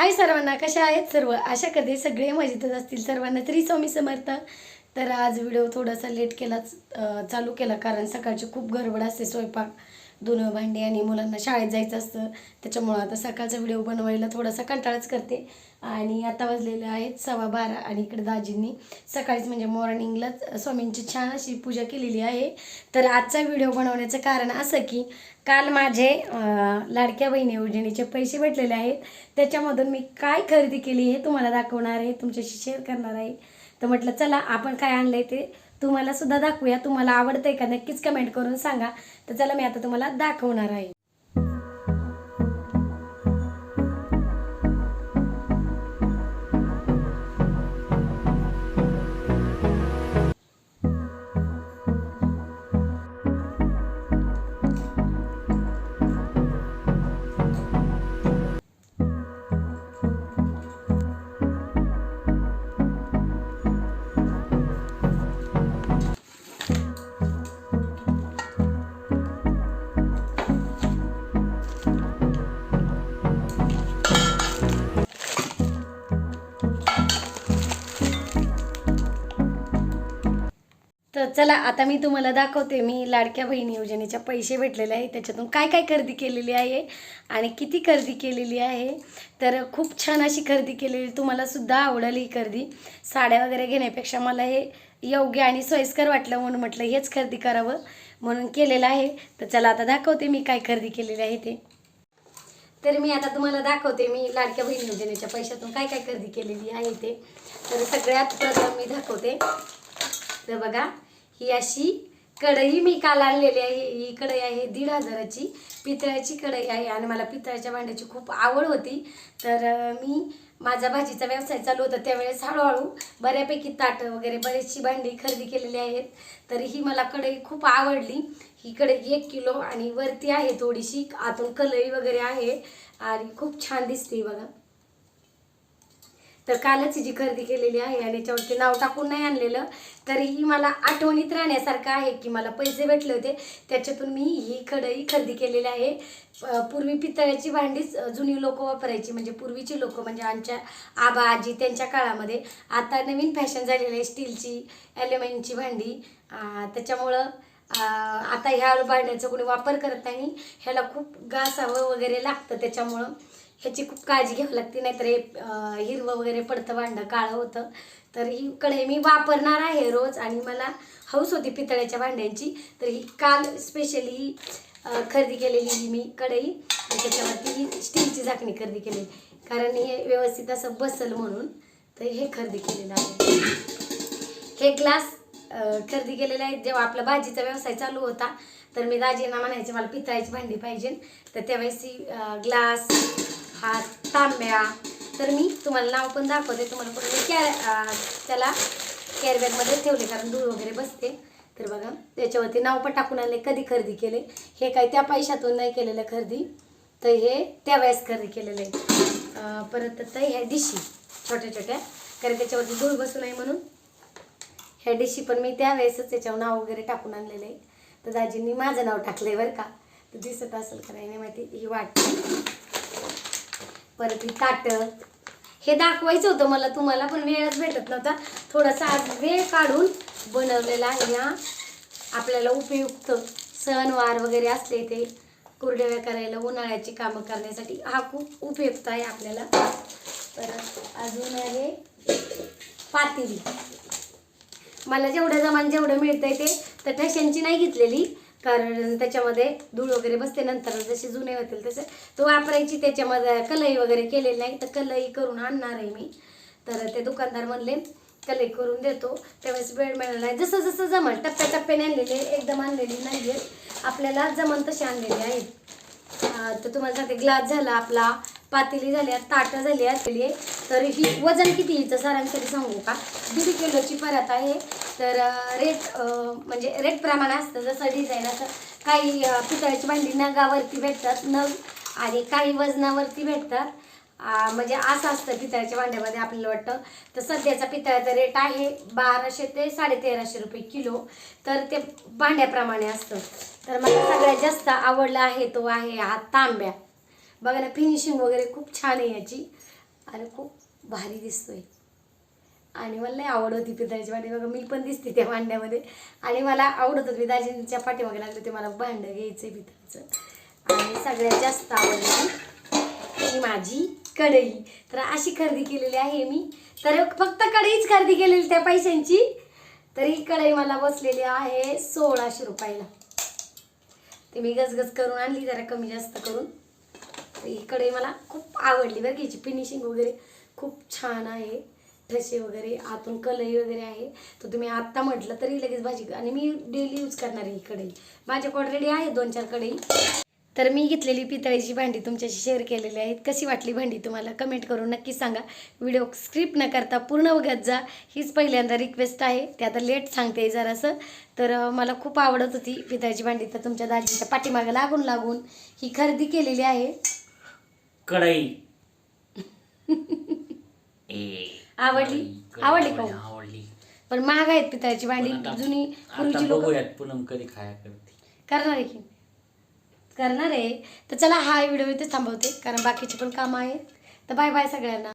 हाय सर्वांना कशा आहेत सर्व? अशा कधी सगळे मजेतच असतील. सर्वांना तरी स्वामी समर्थ. तर आज व्हिडिओ थोडासा लेट केलाच चालू केला कारण सकाळची खूप गडबड असते स्वयंपाक. धुणं भांडी आणि मुलांना शाळेत जायचं असतं. त्याच्यामुळं आता सकाळचा व्हिडिओ बनवायला थोडासा कंटाळाच करते. आणि आता वाजलेले आहेत सव्वा बारा आणि इकडे दाजींनी सकाळीच म्हणजे मॉर्निंगलाच स्वामींची छान अशी पूजा केलेली आहे. तर आजचा व्हिडिओ बनवण्याचं कारण असं की काल माझे लाडक्या बहिणी योजनेचे पैसे भेटलेले आहेत. त्याच्यामधून मी काय खरेदी केली हे तुम्हाला दाखवणार आहे तुमच्याशी शेअर करणार आहे. तर म्हटलं चला आपण काय आणलंय ते तुम्हाला सुद्धा दाखवूया. तुम्हाला आवडतंय का नक्कीच कमेंट करून सांगा. तर चला मी आता तुम्हाला दाखवणार आहे. तर चला आता मी तुम्हाला दाखवते. मी लाडक्या बहिणी योजनेच्या पैसे भेटलेले आहे. त्याच्यातून काय काय खरेदी केलेली आहे आणि किती खरेदी केलेली आहे. तर खूप छान अशी खरेदी केलेली तुम्हालासुद्धा आवडेल ही खरेदी. साड्या वगैरे घेण्यापेक्षा मला हे योग्य आणि सोयीस्कर वाटलं म्हणून म्हटलं हेच खरेदी करावं म्हणून केलेलं आहे. तर चला आता दाखवते मी काय खरेदी केलेली आहे ते. तर मी आता तुम्हाला दाखवते मी लाडक्या बहीण योजनेच्या पैशातून काय काय खरेदी केलेली आहे ते. तर सगळ्यात प्रथम मी दाखवते. तर बघा ही अशी कढई मी काल आणलेली आहे. ही कढई आहे दीड हजाराची. पितळ्याची कढई आहे आणि मला पितळ्याच्या भांड्याची खूप आवड होती. तर मी माझा भाजीचा व्यवसाय चालू होता त्यावेळेस हळूहळू बऱ्यापैकी ताटं वगैरे बरीचशी भांडी खरेदी केलेली आहेत. तर ही मला कढई खूप आवडली. ही कढई एक किलो आणि वरती आहे थोडीशी. आतून कलई वगैरे आहे. आणि खूप छान दिसते बघा. तर कालच ही जी खरेदी केलेली आहे आणि याच्यावरती नाव टाकून नाही आणलेलं तरीही मला आठवणीत राहण्यासारखं आहे की मला पैसे भेटले होते. त्याच्यातून मी ही कढई खरेदी केलेली आहे. पूर्वी पितळ्याची भांडीच जुनी लोक वापरायची म्हणजे पूर्वीची लोक म्हणजे आमच्या आबा आजी त्यांच्या काळामध्ये. आता नवीन फॅशन झालेली आहे स्टीलची ॲल्युमिनियमची भांडी. त्याच्यामुळं आता ह्या भांड्याचा कोणी वापर करत नाही. ह्याला खूप घासावं वगैरे लागतं त्याच्यामुळं. ह्याची खूप काळजी घ्यावी लागते नाहीतर हे हिरवं वगैरे पडतं भांडं काळं होतं. तर ही कढई मी वापरणार आहे रोज आणि मला हौस होती पितळ्याच्या भांड्यांची. तर ही काल स्पेशली खरेदी केलेली ही मी कढई. त्याच्यावरती ही स्टीलची झाकणी खरेदी केली. कारण हे व्यवस्थित असं बसल म्हणून तर हे खरेदी केलेलं आहे. हे ग्लास खरेदी केलेलं आहे. जेव्हा आपला भाजीचा व्यवसाय चालू होता तर मी दाजींना म्हणायचे मला पितळाची भांडी पाहिजे. तर त्यावेळेस ग्लास हा तांब्या. तर मी तुम्हाला नाव पण दाखवते तुम्हाला पण मी कॅ त्याला कॅरीबॅगमध्ये ठेवले कारण धूळ वगैरे बसते. तर बघा त्याच्यावरती नाव पण टाकून आले कधी खरेदी केले. हे काय त्या पैशातून नाही केलेलं खरेदी तर हे त्यावेळेस खरेदी केलेलं आहे. परत तर ह्या डिशी छोट्या छोट्या. कारण त्याच्यावरती धूळ बसू नये म्हणून. ह्या डिशी पण मी त्यावेळेसच त्याच्यावर नाव वगैरे टाकून आणलेलं आहे. तर दाजींनी माझं नाव टाकलं आहे बरं का. तर दिसत असेल करायला नाही माहिती. ही वाट. परत ही ताटं हे दाखवायचं होतं मला तुम्हाला पण वेळच भेटत नव्हता. थोडासा आज वेळ काढून बनवलेला आहे हा. आपल्याला उपयुक्त सणवार वगैरे असले ते कुरडव्या करायला उन्हाळ्याची कामं करण्यासाठी हा खूप उपयुक्त आहे आपल्याला. परत अजून आहे पातेली. मला जेवढं जमान जेवढं मिळतंय ते तर ठशांची नाही घेतलेली. कारण त्याच्यामध्ये धूळ वगैरे बसते नंतर जसे जुने होतील तसे तो वापरायची त्याच्यामध्ये कलई वगैरे केलेली नाही. तर कलई करून आणणार आहे मी. तर ते दुकानदार म्हणले कलई करून देतो. त्यावेळेस वेळ मिळाला नाही. जसं जसं जमल टप्प्याटप्प्याने आणलेले एकदम आणलेली नाही आपल्याला जमन तसे आणलेले आहेत तर तुम्हाला सांगते ग्लास झाला आपला पातेली झाली आहे, ताटं झाली असलेली आहे तर ही वजन किती हिचं सरांसाठी सांगू का? दीड किलोची परत आहे. तर रेट म्हणजे रेट प्रमाणे असतं. जसं डिझाईन असं काही पितळ्याची भांडी नगावरती भेटतात नग आणि काही वजनावरती भेटतात. म्हणजे असं असतं पितळ्याच्या भांड्यामध्ये आपल्याला वाटतं. तर सध्याचा पितळ्याचा रेट आहे बाराशे ते साडेतेराशे रुपये किलो. तर ते भांड्याप्रमाणे असतं. तर मला सगळ्यात जास्त आवडला आहे तो आहे हा तांब्या. बघा ना फिनिशिंग वगैरे खूप छान आहे याची. आणि खूप भारी दिसतोय. आणि मला लई आवड होती पितळ्याची भांडी. बघा मी पण दिसते त्या भांड्यामध्ये. आणि मला आवडत होती. मी दाजींच्या पाठीमागे लागले ते मला भांडं घ्यायचं आहे पितळचं. आणि सगळ्यात जास्त आवडली ही माझी कढई. तर अशी खरेदी केलेली आहे मी. तर फक्त कढईच खरेदी केलेली त्या पैशांची. तर ही कढई मला बसलेली आहे सोळाशे रुपयाला. ते मी गजगज करून आणली जरा कमी जास्त करून. तर ही कढई मला खूप आवडली बरं का. फिनिशिंग वगैरे खूप छान आहे. ठसे वगैरे आतून कलई वगैरे आहे. तर तुम्ही आत्ता म्हटलं तरी लगेच भाजी आणि मी डेली यूज करणार आहे ही कढई. माझ्याकडे ऑलरेडी आहे दोन चार कढई. तर मी घेतलेली पितळेची भांडी तुमच्याशी शेअर केलेली आहेत. कशी वाटली भांडी तुम्हाला कमेंट करून नक्की सांगा. व्हिडिओ स्क्रिप्ट न करता पूर्ण बघत जा. हीच पहिल्यांदा रिक्वेस्ट आहे. ते आता लेट सांगते जरासं. तर मला खूप आवडत होती पितळेची भांडी. तर तुमच्या दाजीच्या पाठीमागे लागून लागून ही खरेदी केलेली आहे. कढई. आवडली? आवडली. का? आवडली पण महाग आहेत पितळेची भांडी पण आता- जुनी आता पूर्वीची लोक बघूयात पूनम कधी खाया करते. करणार आहे की? करणार आहे. तर चला हा व्हिडिओ इथे थांबवते कारण बाकीचे पण कामं आहेत. तर बाय बाय सगळ्यांना.